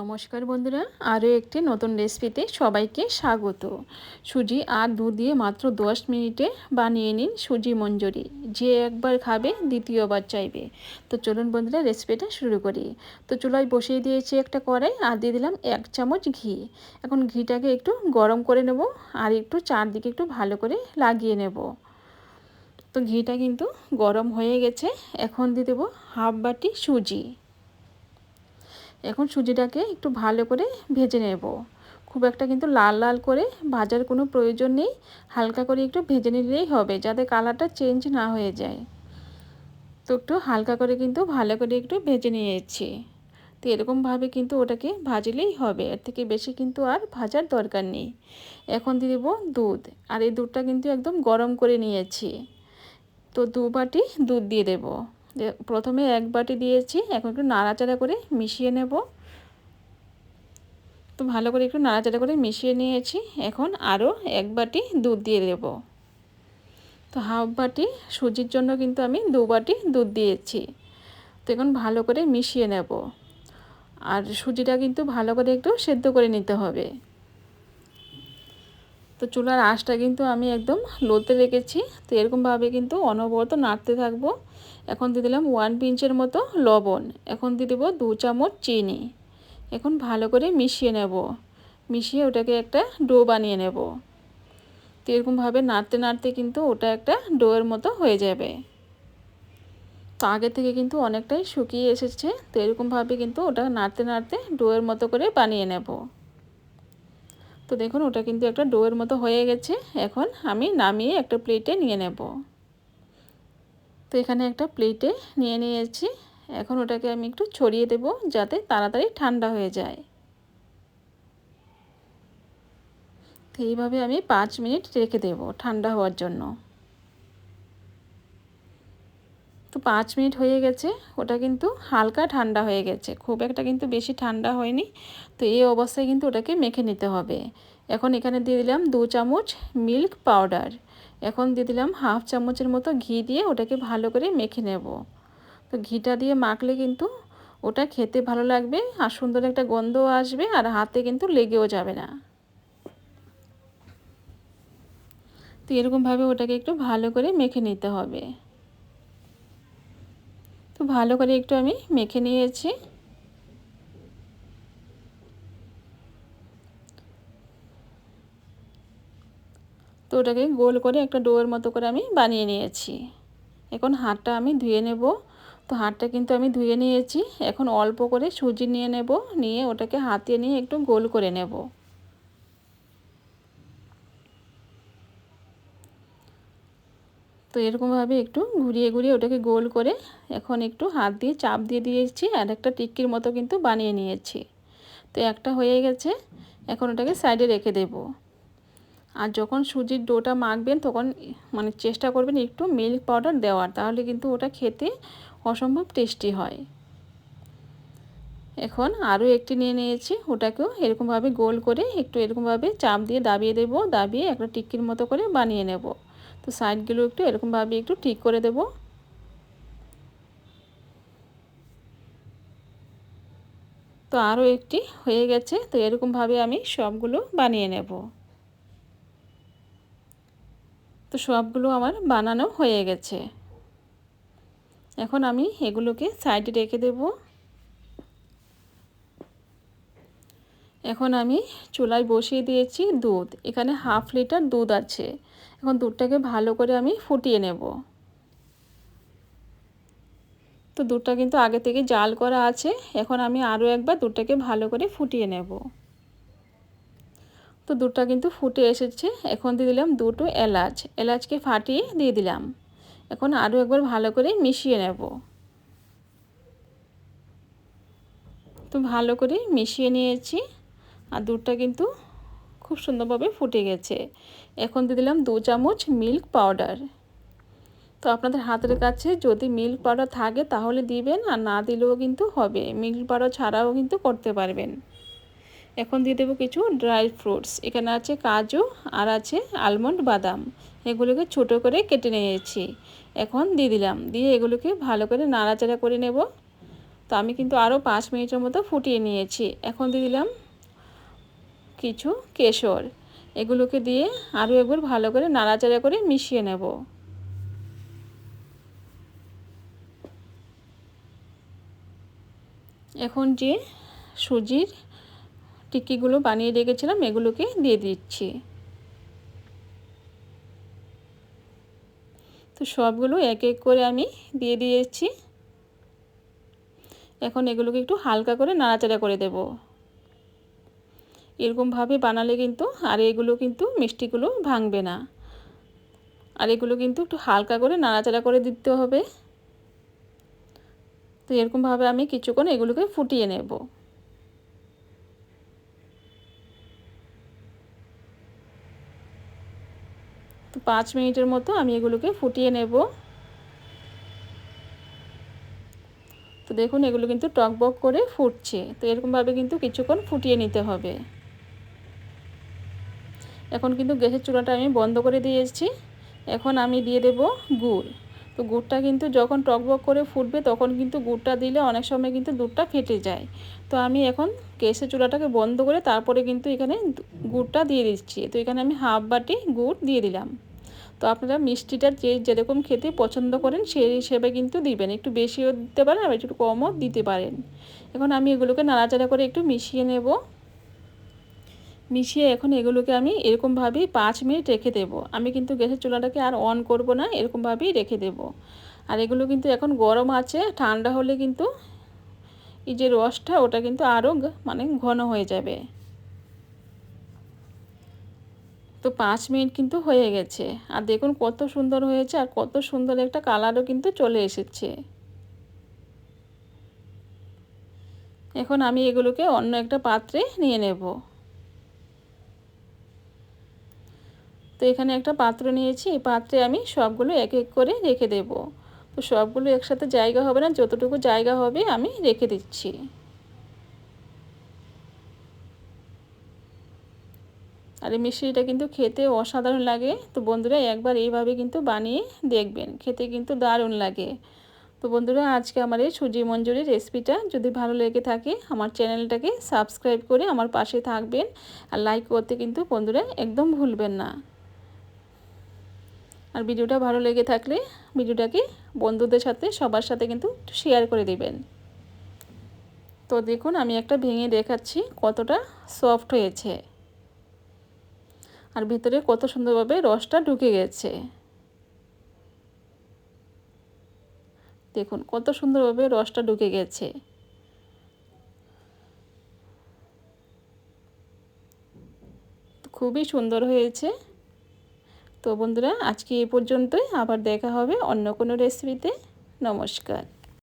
নমস্কার বন্ধুরা, আরও একটি নতুন রেসিপিতে সবাইকে স্বাগত। সুজি আর দুধ দিয়ে মাত্র দশ মিনিটে বানিয়ে নিন সুজি মঞ্জুরি। যে একবার খাবে দ্বিতীয়বার চাইবে। তো চলুন বন্ধুরা, রেসিপিটা শুরু করি। তো চুলায় বসিয়ে দিয়েছি একটা কড়াই, আর দিয়ে দিলাম এক চামচ ঘি। এখন ঘিটাকে একটু গরম করে নেব, আর একটু চারদিকে একটু ভালো করে লাগিয়ে নেব। তো ঘিটা কিন্তু গরম হয়ে গেছে, এখন দিয়ে দেবো হাফ বাটি সুজি। এখন সুজিটাকে একটু ভালো করে ভেজে নেব। খুব একটা কিন্তু লাল লাল করে ভাজার কোনো প্রয়োজন নেই, হালকা করে একটু ভেজে নিলেই হবে যাতে কালারটা চেঞ্জ না হয়ে যায়। তো একটু হালকা করে কিন্তু ভালো করে একটু ভেজে নিয়েছি। তো এরকমভাবে কিন্তু ওটাকে ভাজলেই হবে, এর থেকে বেশি কিন্তু আর ভাজার দরকার নেই। এখন দিয়ে দেবো দুধ, আর এই দুধটা কিন্তু একদম গরম করে নিয়েছি। তো দু বাটি দুধ দিয়ে দেবো। প্রথমে এক বাটি দিয়েছি, এখন একটু নাড়াচাড়া করে মিশিয়ে নেব। তো ভালো করে একটু নাড়াচাড়া করে মিশিয়ে নিয়েছি, এখন আরও এক বাটি দুধ দিয়ে দেব। তো হাফ বাটি সুজির জন্য কিন্তু আমি দু বাটি দুধ দিয়েছি। তো এখন ভালো করে মিশিয়ে নেব। আর সুজিটা কিন্তু ভালো করে একটু সেদ্ধ করে নিতে হবে। তো চুলার আঁশটা কিন্তু আমি একদম লোতে রেখেছি। তো এরকমভাবে কিন্তু অনবরত নাড়তে থাকব। এখন দিয়ে দিলাম ওয়ান পিঞ্চের মতো লবণ। এখন দিয়ে দেবো দু চামচ চিনি। এখন ভালো করে মিশিয়ে নেব। মিশিয়ে ওটাকে একটা ডো বানিয়ে নেব। তো এরকমভাবে নাড়তে নাড়তে কিন্তু ওটা একটা ডোয়ের মতো হয়ে যাবে। তো আগে থেকে কিন্তু অনেকটাই শুকিয়ে এসেছে। তো এরকমভাবে কিন্তু ওটা নাড়তে নাড়তে ডোয়ের মতো করে বানিয়ে নেব। তো দেখুন, ওটা কিন্তু একটা ডোয়ের মতো হয়ে গেছে। এখন আমি নামিয়ে একটা প্লেটে নিয়ে নেব। তো এখানে একটা প্লেটে নিয়ে নিয়েছি। এখন ওটাকে আমি একটু ছড়িয়ে দেব যাতে তাড়াতাড়ি ঠান্ডা হয়ে যায়। তো এইভাবে আমি পাঁচ মিনিট রেখে দেব ঠান্ডা হওয়ার জন্য তো পাঁচ মিনিট হয়ে গেছে, ওটা কিন্তু হালকা ঠান্ডা হয়ে গেছে। খুব একটা কিন্তু বেশি ঠান্ডা হয়নি, তো এই অবস্থায় কিন্তু ওটাকে মেখে নিতে হবে। এখন এখানে দিয়ে দিলাম দু চামচ মিল্ক পাউডার। এখন দিয়ে দিলাম হাফ চামচের মতো ঘি দিয়ে ওটাকে ভালো করে মেখে নেব। তো ঘিটা দিয়ে মাখলে কিন্তু ওটা খেতে ভালো লাগবে, আর সুন্দর একটা গন্ধও আসবে, আর হাতে কিন্তু লেগেও যাবে না। তো এরকমভাবে ওটাকে একটু ভালো করে মেখে নিতে হবে। ভালো করে একটু আমি মেখে নিয়েছি। তো ওটাকে গোল করে একটা ডোয়ের মতো করে আমি বানিয়ে নিয়েছি। এখন হাতটা আমি ধুয়ে নেব। তো হাতটা কিন্তু আমি ধুয়ে নিয়েছি। এখন অল্প করে সুজি নিয়ে নেব। নিয়ে ওটাকে হাতে নিয়ে একটু গোল করে নেব। তো এরকমভাবে একটু ঘুরিয়ে ঘুরিয়ে ওটাকে গোল করে এখন একটু হাত দিয়ে চাপ দিয়ে দিয়েছি আর একটা টিক্কির মতো কিন্তু বানিয়ে নিয়েছি। তো একটা হয়ে গেছে, এখন ওটাকে সাইডে রেখে দেবো। আর যখন সুজির ডোটা মাখবেন তখন মানে চেষ্টা করবেন একটু মিল্ক পাউডার দেওয়ার, তাহলে কিন্তু ওটা খেতে অসম্ভব টেস্টি হয়। এখন আরও একটি নিয়ে নিয়েছি, ওটাকেও এরকমভাবে গোল করে একটু এরকমভাবে চাপ দিয়ে দাবিয়ে দেব, দাবিয়ে একটা টিক্কির মতো করে বানিয়ে নেব। তো সাইডগুলো একটু এরকমভাবে একটু ঠিক করে দেব। তো আরও একটি হয়ে গেছে, তো এরকমভাবে আমি সবগুলো বানিয়ে নেব। তো সবগুলো আমার বানানো হয়ে গেছে। এখন আমি এগুলোকে সাইডে রেখে দেব। এখন আমি চুলায় বসিয়ে দিয়েছি দুধ। এখানে হাফ লিটার দুধ আছে। এখন দুধটাকে ভালো করে আমি ফুটিয়ে নেব। তো দুধটা কিন্তু আগে থেকে জাল করা আছে। এখন আমি আরও একবার দুধটাকে ভালো করে ফুটিয়ে নেব। তো দুধটা কিন্তু ফুটে এসেছে। এখন দিয়ে দিলাম দুটো এলাচ। এলাচকে ফাটিয়ে দিয়ে দিলাম। এখন আরও একবার ভালো করে মিশিয়ে নেব। তো ভালো করে মিশিয়ে নিয়েছি। আর দুধটা কিন্তু খুব সুন্দরভাবে ফুটে গেছে। এখন দিয়ে দিলাম দু চামচ মিল্ক পাউডার তো আপনাদের হাতের কাছে যদি মিল্ক পাউডার থাকে তাহলে দিবেন, আর না দিলেও কিন্তু হবে। মিল্ক পাউডার ছাড়াও কিন্তু করতে পারবেন। এখন দিয়ে দেবো কিছু ড্রাই ফ্রুটস এখানে আছে কাজু আর আছে আলমন্ড বাদাম। এগুলোকে ছোট করে কেটে নিয়েছি। এখন দিয়ে দিলাম। দিয়ে এগুলোকে ভালো করে নাড়াচাড়া করে নেব। তো আমি কিন্তু আরও পাঁচ মিনিটের মতো ফুটিয়ে নিয়েছি। এখন দিয়ে দিলাম কিছু কেশর। এগুলোকে দিয়ে আরও একবার ভালো করে নাড়াচাড়া করে মিশিয়ে নেব। এখন যে সুজির টিক্কিগুলো বানিয়ে রেখেছিলাম, এগুলোকে দিয়ে দিচ্ছি। তো সবগুলো এক এক করে আমি দিয়ে দিয়েছি। এখন এগুলোকে একটু হালকা করে নাড়াচাড়া করে দেব। এরকমভাবে বানালে কিন্তু আর এগুলো কিন্তু মিষ্টিগুলো ভাঙবে না। আর এগুলো কিন্তু একটু হালকা করে নাড়াচাড়া করে দিতে হবে। তো এরকমভাবে আমি কিছুক্ষণ এগুলোকে ফুটিয়ে নেব। তো পাঁচ মিনিটের মতো আমি এগুলোকে ফুটিয়ে নেব। তো দেখুন এগুলো কিন্তু টকবক করে ফুটছে। তো এরকমভাবে কিন্তু কিছুক্ষণ ফুটিয়ে নিতে হবে। এখন কিন্তু গ্যাসের চুলাটা আমি বন্ধ করে দিয়ে এসেছি এখন আমি দিয়ে দেব গুড়। তো গুড়টা কিন্তু যখন টকবক করে ফুটবে তখন কিন্তু গুড়টা দিলে অনেক সময় কিন্তু দুধটা ফেটে যায়। তো আমি এখন গ্যাসের চুলাটাকে বন্ধ করে তারপরে কিন্তু এখানে গুড়টা দিয়ে দিচ্ছি। তো এখানে আমি হাফ বাটি গুড় দিয়ে দিলাম। তো আপনারা মিষ্টিটা যে যেরকম খেতে পছন্দ করেন সেই হিসেবে কিন্তু দিবেন। একটু বেশিও দিতে পারেন আবার একটু কমও দিতে পারেন। এখন আমি এগুলোকে নাড়াচাড়া করে একটু মিশিয়ে নেব। মিশিয়ে এখন এগুলোকে আমি এরকমভাবেই পাঁচ মিনিট রেখে দেব। আমি কিন্তু গ্যাসের চুলাটাকে আর অন করব না, এরকমভাবেই রেখে দেব। আর এগুলো কিন্তু এখন গরম আছে, ঠান্ডা হলে কিন্তু এই যে রসটা, ওটা কিন্তু আরও মানে ঘন হয়ে যাবে। তো পাঁচ মিনিট কিন্তু হয়ে গেছে। আর দেখুন কত সুন্দর হয়েছে আর কত সুন্দর একটা কালারও কিন্তু চলে এসেছে। এখন আমি এগুলোকে অন্য একটা পাত্রে নিয়ে নেব। তো এখানে একটা পাত্র নিয়েছি, এই পাত্রে আমি সবগুলো এক এক করে রেখে দেব। তো সবগুলো একসাথে জায়গা হবে না, যতটুকু জায়গা হবে আমি রেখে দিচ্ছি। আর এই মিষ্টিটা কিন্তু খেতে অসাধারণ লাগে। তো বন্ধুরা একবার এইভাবে কিন্তু বানিয়ে দেখবেন, খেতে কিন্তু দারুণ লাগে। তো বন্ধুরা আজকে আমার এই সুজি মঞ্জুরির রেসিপিটা যদি ভালো লেগে থাকে, আমার চ্যানেলটাকে সাবস্ক্রাইব করে আমার পাশে থাকবেন। আর লাইক করতে কিন্তু বন্ধুরা একদম ভুলবেন না। আর ভিডিওটা ভালো লেগে থাকলে ভিডিওটাকে বন্ধুদের সাথে, সবার সাথে কিন্তু শেয়ার করে দেবেন। তো দেখুন, আমি একটা ভেঙে দেখাচ্ছি কতটা সফট হয়েছে। আর ভিতরে কত সুন্দরভাবে রসটা ঢুকে গেছে। দেখুন, কত সুন্দরভাবে রসটা ঢুকে গেছে। খুবই সুন্দর হয়েছে। তো বন্ধুরা আজকে এই পর্যন্তই। আবার দেখা হবে অন্য কোনো রেসিপিতে নমস্কার।